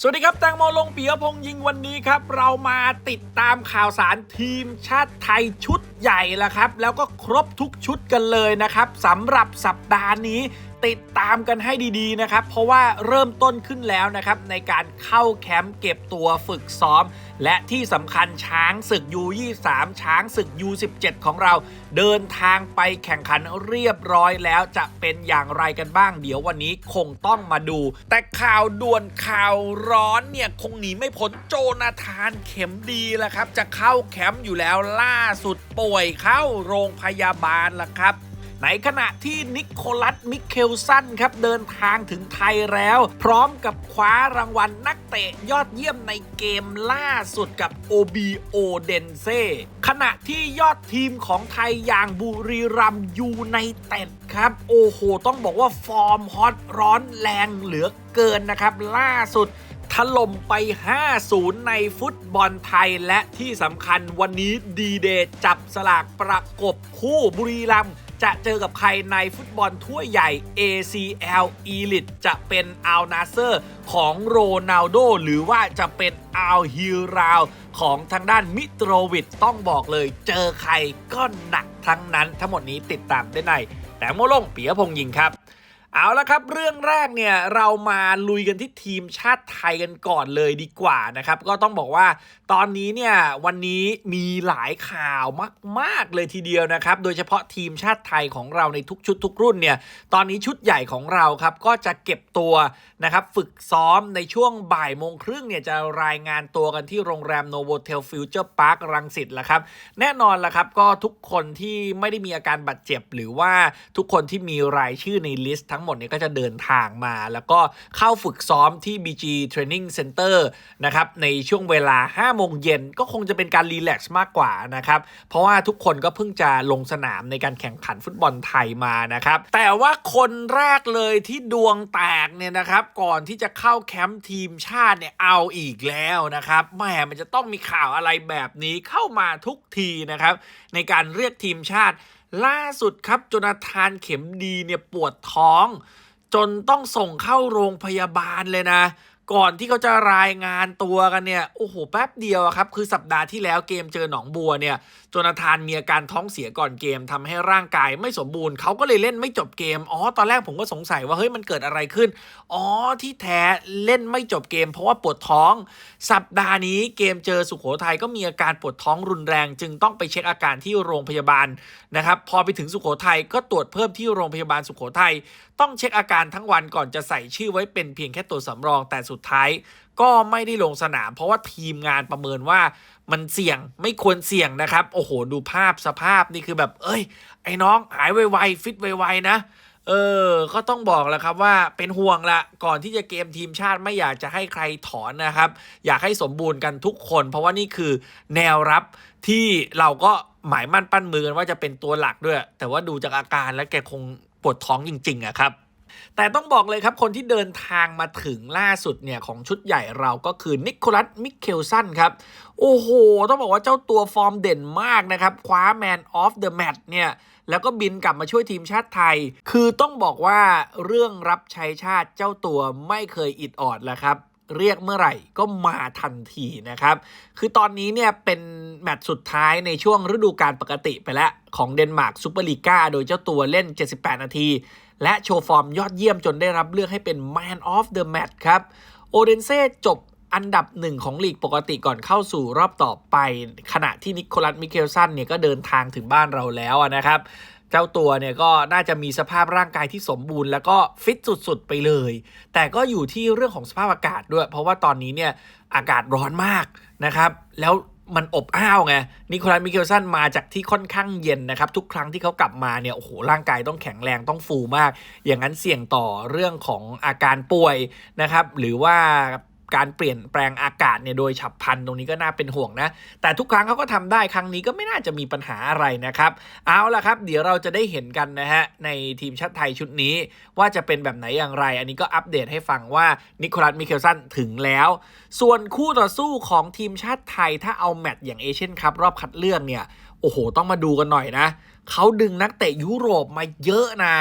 สวัสดีครับแตงโมลงปียพงษ์ยิงวันนี้ครับ เรามาติดตามข่าวสารทีมชาติไทยชุดใหญ่แล้วครับ แล้วก็ครบทุกชุดกันเลยนะครับสำหรับสัปดาห์นี้ ติดตามกันให้ดีๆนะครับ เพราะว่าเริ่มต้นขึ้นแล้วนะครับ ในการเข้าแคมป์เก็บตัวฝึกซ้อม และที่สำคัญช้างศึก U23 ช้างศึก U17 ของเรา เดินทางไปแข่งขันเรียบร้อยแล้วจะเป็นอย่างไรกันบ้าง เดี๋ยววันนี้คงต้องมาดู แต่ข่าวด่วนข่าวร้อนเนี่ยคงหนีไม่พ้นโจนาธานเข็มดีแล้วครับ จะเข้าแคมป์อยู่แล้วล่าสุดป่วยเข้าโรงพยาบาลแล้วครับ ในขณะที่นิโคลัสมิเคลสันครับเดินทางถึงไทยแล้ว พร้อมกับคว้ารางวัลนักเตะยอดเยี่ยมในเกมล่าสุดกับ OBO เดนเซขณะที่ยอดทีมของไทยอย่างบุรีรัมย์ยูไนเต็ดครับ โอ้โห ต้องบอกว่าฟอร์มฮอตร้อนแรงเหลือเกินนะครับ ล่าสุด ถล่มไป 5-0 ในฟุตบอลไทย และที่สำคัญวันนี้ดีเดย์จับสลากประกบคู่บุรีรัมย์จะเจอกับใครในฟุตบอลถ้วยใหญ่ ACL Elite จะเป็นอัลนาเซอร์ของโรนัลโด หรือว่าจะเป็นอัลฮิราวของทางด้านมิโตรวิชต้องบอกเลย เจอใครก็หนักทั้งนั้นทั้งหมดนี้ติดตามได้ในแต่โมลงปียพงษ์ยิงครับ เอาละครับเรื่องแรกเนี่ยเรามาลุยกันที่ทีมชาติไทยกันก่อนเลยดีกว่านะครับ ก็ต้องบอกว่าตอนนี้เนี่ยวันนี้มีหลายข่าวมาก ๆ เลยทีเดียวนะครับ โดยเฉพาะทีมชาติไทยของเราในทุกชุดทุกรุ่นเนี่ยตอนนี้ชุดใหญ่ของเราครับก็จะเก็บตัวนะครับฝึกซ้อมในช่วงบ่ายโมงครึ่งเนี่ยจะรายงานตัวกันที่โรงแรมโนโวเทลฟิวเจอร์พาร์ครังสิตแหละครับแน่นอนละครับก็ทุกคนที่ไม่ได้มีอาการบาดเจ็บ หรือว่าทุกคนที่มีรายชื่อในลิสต์ทั้งหมดเนี่ยก็จะเดินทางมา แล้วก็เข้าฝึกซ้อมที่ BG Training Center นะครับในช่วงเวลา 5 โมงเย็นก็คงจะเป็นการรีแลกซ์มากกว่านะครับเพราะว่าทุกคนก็เพิ่งจะลงสนามในการแข่งขันฟุตบอลไทยมานะครับแต่ว่าคนแรกเลยที่ดวงแตกเนี่ยนะครับก่อนที่จะเข้าแคมป์ทีมชาติเนี่ยเอาอีกแล้วนะครับแหมมันจะต้องมีข่าวอะไรแบบนี้เข้ามาทุกทีนะครับในการเรียกทีมชาติ ล่าสุดครับจนาธานเข็มดีเนี่ยปวดท้อง จนต้องส่งเข้าโรงพยาบาลเลยนะ ก่อนที่เขาจะรายงานตัวกันเนี่ยโอ้โหแป๊บเดียวครับ คือสัปดาห์ที่แล้วเกมเจอหนองบัวเนี่ยโจนาธานมีอาการท้องเสียก่อนเกมทำให้ร่างกายไม่สมบูรณ์เขาก็เลยเล่นไม่จบเกมอ๋อตอนแรกผมก็สงสัยว่าเฮ้ยมันเกิดอะไรขึ้นอ๋อที่แท้เล่นไม่จบเกม เพราะว่าปวดท้อง สัปดาห์นี้เกมเจอสุขโขทัยก็มีอาการปวดท้องรุนแรง จึงต้องไปเช็คอาการที่โรงพยาบาลนะครับพอไปถึงสุขโขทัยก็ตรวจเพิ่มที่โรงพยาบาลสุขโขทัยต้องเช็คอาการทั้งวันก่อนจะใส่ชื่อไว้เป็นเพียงแค่ตัวสำรองแต่สุดท้ายก็ไม่ได้ลงสนาม เพราะว่าทีมงานประเมินว่ามันเสี่ยงไม่ควรเสี่ยงนะครับ โอ้โห ดูภาพสภาพนี่คือแบบ เอ้ย ไอ้น้องหายไวๆฟิตไวๆนะเออ ก็ต้องบอกแล้วครับว่าเป็นห่วงละก่อนที่จะเกมทีมชาติไม่อยากจะให้ใครถอนนะครับ อยากให้สมบูรณ์กันทุกคน เพราะว่านี่คือแนวรับที่เราก็หมายมั่นปั้นมือกันว่าจะเป็นตัวหลักด้วย แต่ว่าดูจากอาการแล้วแกคงปวดท้องจริงๆอะครับ แต่ต้องบอกเลยครับ คนที่เดินทางมาถึงล่าสุดเนี่ยของชุดใหญ่เราก็คือนิโคลัส มิเคลสันครับ โอ้โห ต้องบอกว่าเจ้าตัวฟอร์มเด่นมากนะครับ คว้าแมนออฟเดอะแมตเนี่ย แล้วก็บินกลับมาช่วยทีมชาติไทย คือต้องบอกว่าเรื่องรับใช้ชาติเจ้าตัวไม่เคยอิดออดแล้วครับเรียกเมื่อไหร่ก็มาทันทีนะครับ คือตอนนี้เนี่ยเป็นแมตช์สุดท้ายในช่วงฤดูกาลปกติไปแล้ว ของเดนมาร์กซูเปอร์ลีกาโดยเจ้าตัวเล่น 78 นาที และโชว์ฟอร์มยอดเยี่ยมจนได้รับเลือกให้เป็น Man of the Match ครับ โอเดนเซ่จบอันดับหนึ่งของลีกปกติก่อนเข้าสู่รอบต่อไป ขณะที่นิโคลัสมิเคลสันเนี่ยก็เดินทางถึงบ้านเราแล้วนะครับเจ้าตัวเนี่ยก็น่าจะมีสภาพร่างกายที่สมบูรณ์แล้วก็ฟิตสุดๆไปเลย แต่ก็อยู่ที่เรื่องของสภาพอากาศด้วย เพราะว่าตอนนี้เนี่ยอากาศร้อนมากนะครับ แล้ว มันอบอ้าวไงนิโคลัสมิเคลสันมาจากที่ค่อนข้างเย็นนะครับ ทุกครั้งที่เขากลับมาเนี่ยโอ้โหร่างกายต้องแข็งแรงต้องฟูมาก อย่างนั้นเสี่ยงต่อเรื่องของอาการป่วยนะครับ หรือว่า การเปลี่ยนแปลงอากาศเนี่ยโดยฉับพลันตรงนี้ก็น่าเป็นห่วงนะ แต่ทุกครั้งเขาก็ทำได้ครั้งนี้ก็ไม่น่าจะมีปัญหาอะไรนะครับ เอาละครับ เดี๋ยวเราจะได้เห็นกันนะฮะในทีมชาติไทยชุดนี้ ว่าจะเป็นแบบไหนอย่างไร อันนี้ก็อัปเดตให้ฟังว่านิโคลัสมิเคลสันถึงแล้ว ส่วนคู่ต่อสู้ของทีมชาติไทยถ้าเอาแมตช์อย่างเอเชียนคัพรอบคัดเลือกเนี่ยโอ้โห ต้องมาดูกันหน่อยนะเขาดึงนักเตะยุโรปมาเยอะนะ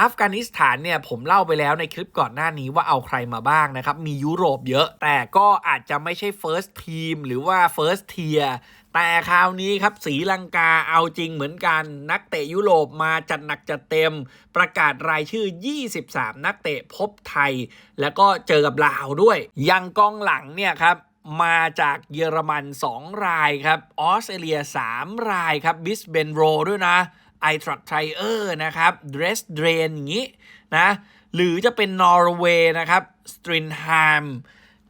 อัฟกานิสถานเนี่ยผมเล่าไปแล้วในคลิปก่อนหน้านี้ว่าเอาใครมาบ้างนะครับ มียุโรปเยอะ แต่ก็อาจจะไม่ใช่ First Team หรือว่า First Tier แต่คราวนี้ครับสีลังกาเอาจริงเหมือนกันนักเตะยุโรปมาจัดหนักจัดเต็ม ประกาศรายชื่อ 23 นักเตะพบไทย แล้วก็เจอกับลาวด้วย ยังกองหลังเนี่ยครับมาจากเยอรมัน 2 รายครับออสเตรเลีย 3 รายครับบิสเบนโรด้วยนะ ไอทรัคไทเออร์นะครับเดรสเดรนอย่างนี้นะหรือจะเป็นนอร์เวย์นะครับสตรินฮาม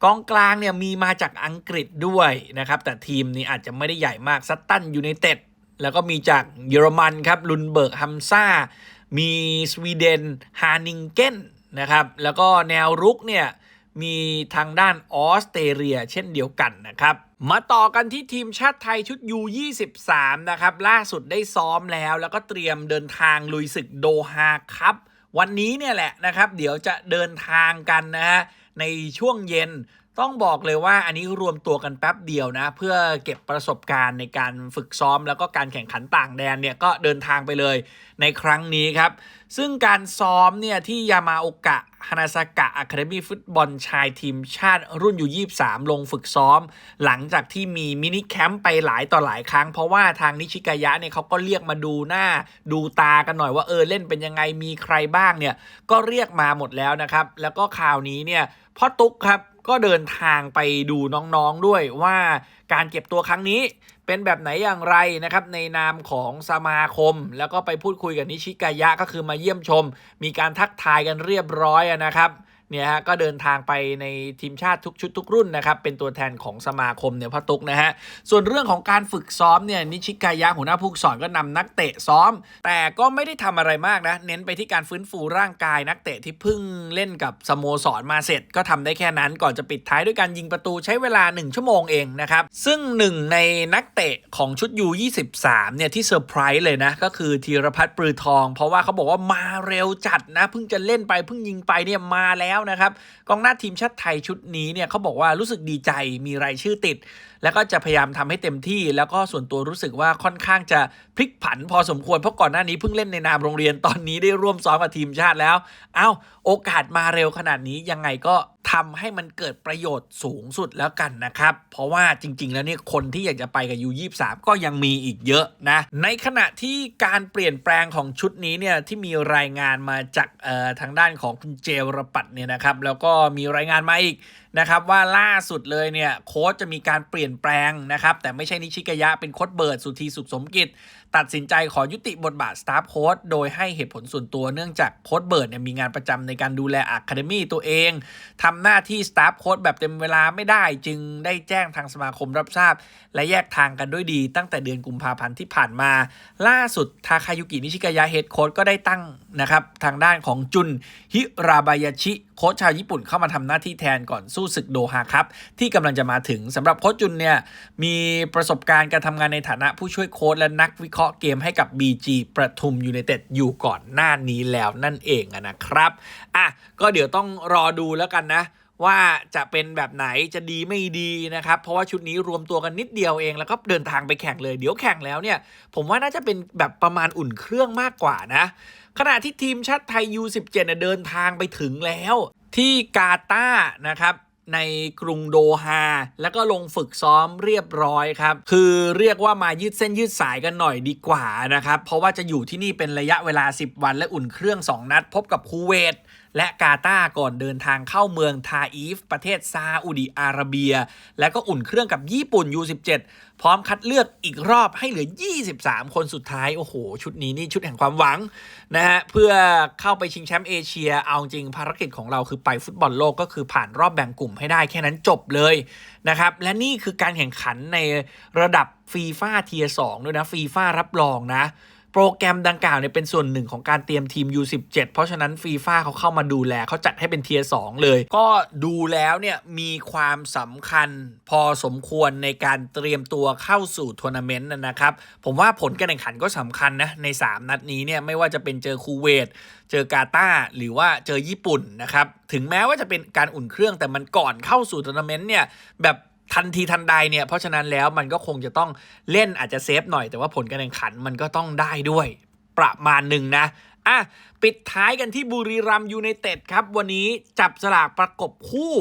กองกลางเนี่ยมีมาจากอังกฤษด้วยนะครับ แต่ทีมนี้อาจจะไม่ได้ใหญ่มากซัตตันยูไนเต็ดแล้วก็มีจากเยอรมันครับลุนเบิร์กฮัมซ่า มีสวีเดนฮานิงเกนนะครับ แล้วก็แนวรุกเนี่ย มีทางด้านออสเตรเลียเช่นเดียวกันนะครับมาต่อกันที่ทีมชาติไทยชุด U23 นะครับ ล่าสุดได้ซ้อมแล้ว แล้วก็เตรียมเดินทางลุยศึกโดฮาครับ วันนี้เนี่ยแหละนะครับ เดี๋ยวจะเดินทางกันนะฮะในช่วงเย็น ต้องบอกเลยว่าอันนี้รวมตัวกันแป๊บเดียวนะ เพื่อเก็บประสบการณ์ในการฝึกซ้อม แล้วก็การแข่งขันต่างแดนเนี่ยก็เดินทางไปเลยในครั้งนี้ครับ ซึ่งการซ้อมเนี่ยที่ยามาโอกะฮานาซากะอะคาเดมี่ฟุตบอลชายทีมชาติรุ่นอยู่ 23 ลงฝึกซ้อม หลังจากที่มีมินิแคมป์ไปหลายต่อหลายครั้ง เพราะว่าทางนิชิกายะเนี่ยเขาก็เรียกมาดูหน้า ดูตากันหน่อยว่าเออเล่นเป็นยังไงมีใครบ้างเนี่ยก็เรียกมาหมดแล้วนะครับ แล้วก็ข่าวนี้เนี่ย พ่อตุ๊กครับก็เดินทางไปดูน้องๆด้วยว่าการเก็บตัวครั้งนี้เป็นแบบไหนอย่างไรนะครับในนามของสมาคม แล้วก็ไปพูดคุยกับนิชิกายะก็คือมาเยี่ยมชม มีการทักทายกันเรียบร้อยนะครับ เนี่ยฮะก็เดินทางไปในทีมชาติทุกชุดทุกรุ่นนะครับเป็นตัวแทนของสมาคมเนี่ยพ่อตุ๊กนะฮะส่วนเรื่องของการฝึกซ้อมเนี่ยนิชิกายะหัวหน้าผู้ฝึกสอนก็นำนักเตะซ้อม แต่ก็ไม่ได้ทำอะไรมากนะเน้นไปที่การฟื้นฟูร่างกายนักเตะที่เพิ่งเล่นกับสโมสรมาเสร็จ ก็ทำได้แค่นั้นก่อนจะปิดท้ายด้วยการยิงประตูใช้เวลา 1 ชั่วโมงเองนะครับซึ่งหนึ่งในนักเตะของชุด U23 เนี่ยที่เซอร์ไพรส์เลยนะก็คือธีรพัฒน์ปรือทอง เพราะว่าเขาบอกว่ามาเร็วจัดนะเพิ่งจะเล่นไปเพิ่งยิงไปเนี่ยมาแล้วนะครับกองหน้าทีมชาติไทยชุดนี้เนี่ยเขาบอกว่ารู้สึกดีใจมีรายชื่อติด แล้วก็จะพยายามทำให้เต็มที่ แล้วก็ส่วนตัวรู้สึกว่าค่อนข้างจะพลิกผันพอสมควรเพราะก่อนหน้านี้เพิ่งเล่นในนามโรงเรียนตอนนี้ได้ร่วมซ้อมกับทีมชาติแล้วเอ้าโอกาสมาเร็วขนาดนี้ยังไงก็ ทำให้มันเกิดประโยชน์สูงสุดแล้วกันนะครับ เพราะว่าจริง ๆ แล้วเนี่ยคนที่อยากจะไปกับยูยีก็ยังมีอีกเยอะนะ ในขณะที่การเปลี่ยนแปลงของชุดนี้เนี่ยที่มีรายงานมาจากเอ่อทางด้านของคุณเจรปัตเนี่ยนะครับ แล้วก็มีรายงานมาอีก นะครับว่าล่าสุดเลยเนี่ยโค้ชจะมีการเปลี่ยนแปลงนะครับแต่ไม่ใช่นิชิกายะเป็นโค้ชเบิร์ดสุธีสุขสมกิจ ตัดสินใจขอยุติบทบาทสตาฟโค้ชโดยให้เหตุผลส่วนตัวเนื่องจากโค้ชเบิร์ดเนี่ยมีงานประจำในการดูแลอะคาเดมี่ตัวเองทำหน้าที่สตาฟโค้ชแบบเต็มเวลาไม่ได้จึงได้แจ้งทางสมาคมรับทราบ และแยกทางกันด้วยดี ตั้งแต่เดือนกุมภาพันธ์ที่ผ่านมา ล่าสุดทาคายุกินิชิกายะเฮดโค้ชก็ได้ตั้งนะครับทางด้านของจุนฮิราบายาชิโค้ชชาวญี่ปุ่นเข้ามาทำหน้าที่แทนก่อนสู้ศึกโดฮาครับ ที่กำลังจะมาถึงสำหรับโค้ชจุนเนี่ยมีประสบการณ์การทำงานในฐานะผู้ช่วยโค้ชและนักวิเคราะห์เกมให้กับ BG ประทุมยูไนเต็ดอยู่ก่อนหน้านี้แล้วนั่นเองนะครับอะก็เดี๋ยวต้องรอดูแล้วกันนะ ว่าจะเป็นแบบไหนจะดีไม่ดีนะครับ เพราะว่าชุดนี้รวมตัวกันนิดเดียวเอง แล้วก็เดินทางไปแข่งเลย เดี๋ยวแข่งแล้วเนี่ย ผมว่าน่าจะเป็นแบบประมาณอุ่นเครื่องมากกว่านะ ขณะที่ทีมชาติไทย U17 เนี่ยเดินทางไปถึงแล้ว ที่กาตาร์นะครับในกรุงโดฮาแล้วก็ลงฝึกซ้อมเรียบร้อยครับ คือเรียกว่ามายืดเส้นยืดสายกันหน่อยดีกว่านะครับ เพราะว่าจะอยู่ที่นี่เป็นระยะเวลา 10 วันและอุ่นเครื่อง 2 นัด พบกับคูเวต และกาตาร์ก่อนเดินทางเข้าเมืองทาอีฟ ประเทศซาอุดิอาระเบีย และก็อุ่นเครื่องกับญี่ปุ่น U17 พร้อมคัดเลือกอีกรอบให้เหลือ 23 คนสุดท้าย โอ้โห ชุดนี้นี่ชุดแห่งความหวังนะฮะ เพื่อเข้าไปชิงแชมป์เอเชีย เอาจริงภารกิจของเราคือไปฟุตบอลโลกก็คือผ่านรอบแบ่งกลุ่มให้ได้แค่นั้นจบเลยนะครับ และนี่คือการแข่งขันในระดับฟีฟ่าเทียสองด้วยนะฟีฟ่ารับรองนะ โปรแกรมดังกล่าวเนี่ยเป็นส่วนหนึ่งของการเตรียมทีม U17 เพราะฉะนั้นฟีฟ่าเขาเข้ามาดูแลเขาจัดให้เป็นเทียร์2เลย ก็ดูแล้วเนี่ยมีความสำคัญพอสมควรในการเตรียมตัวเข้าสู่ทัวร์นาเมนต์นะครับ ผมว่าผลการแข่งขันก็สำคัญนะ ใน 3 นัดนี้เนี่ยไม่ว่าจะเป็นเจอคูเวตเจอกาตาหรือว่าเจอญี่ปุ่นนะครับ ถึงแม้ว่าจะเป็นการอุ่นเครื่องแต่มันก่อนเข้าสู่ทัวร์นาเมนต์เนี่ยแบบ ทันทีทันใดเนี่ยเพราะฉะนั้นแล้วมันก็คงจะต้องเล่นอาจจะเซฟหน่อยแต่ว่าผลการแข่งขันมันก็ต้องได้ด้วยประมาณหนึ่งนะอะปิดท้ายกันที่บุรีรัมยูไนเต็ดครับ วันนี้จับสลากประกบคู่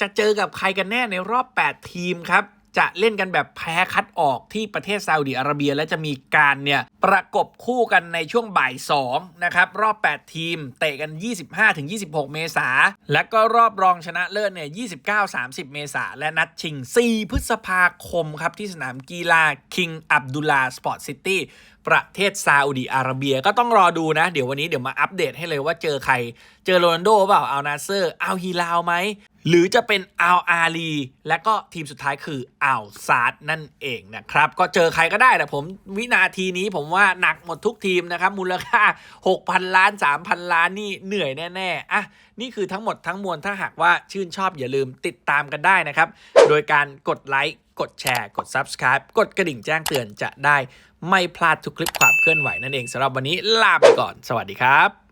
จะเจอกับใครกันแน่ในรอบ 8 ทีมครับ จะเล่นกันแบบแพ้คัดออกที่ประเทศซาอุดิอาระเบีย และจะมีการเนี่ยประกบคู่กันในช่วงบ่าย2นะครับรอบ 8 ทีม เตะกัน 25-26 เมษาและก็รอบรองชนะเลิศเนี่ย29-30 เมษาและนัดชิง 4 พฤษภาคมครับที่สนามกีฬาคิงอับดุลลาส ประเทศซาอุดิอาระเบียก็ต้องรอดูนะ เดี๋ยววันนี้เดี๋ยวมาอัปเดตให้เลยว่าเจอใคร เจอโรนัลโดเปล่าเอานาเซอร์เอาฮีลาวไหมหรือจะเป็นอัลอาลีและก็ทีมสุดท้ายคืออัลซาดนั่นเองนะครับ ก็เจอใครก็ได้แต่ผมวินาทีนี้ผมว่าหนักหมดทุกทีมนะครับ มูลค่า 6,000 ล้าน 3,000 ล้านนี่เหนื่อยแน่ ๆ อะ นี่คือทั้งหมดทั้งมวลถ้าหากว่าชื่นชอบอย่าลืมติดตามกันได้นะครับ โดยการกดไลค์ กดแชร์ กด Subscribe กดกระดิ่งแจ้งเตือนจะได้ไม่พลาดทุกคลิปความเคลื่อนไหวนั่นเองสำหรับวันนี้ลาไปก่อน สวัสดีครับ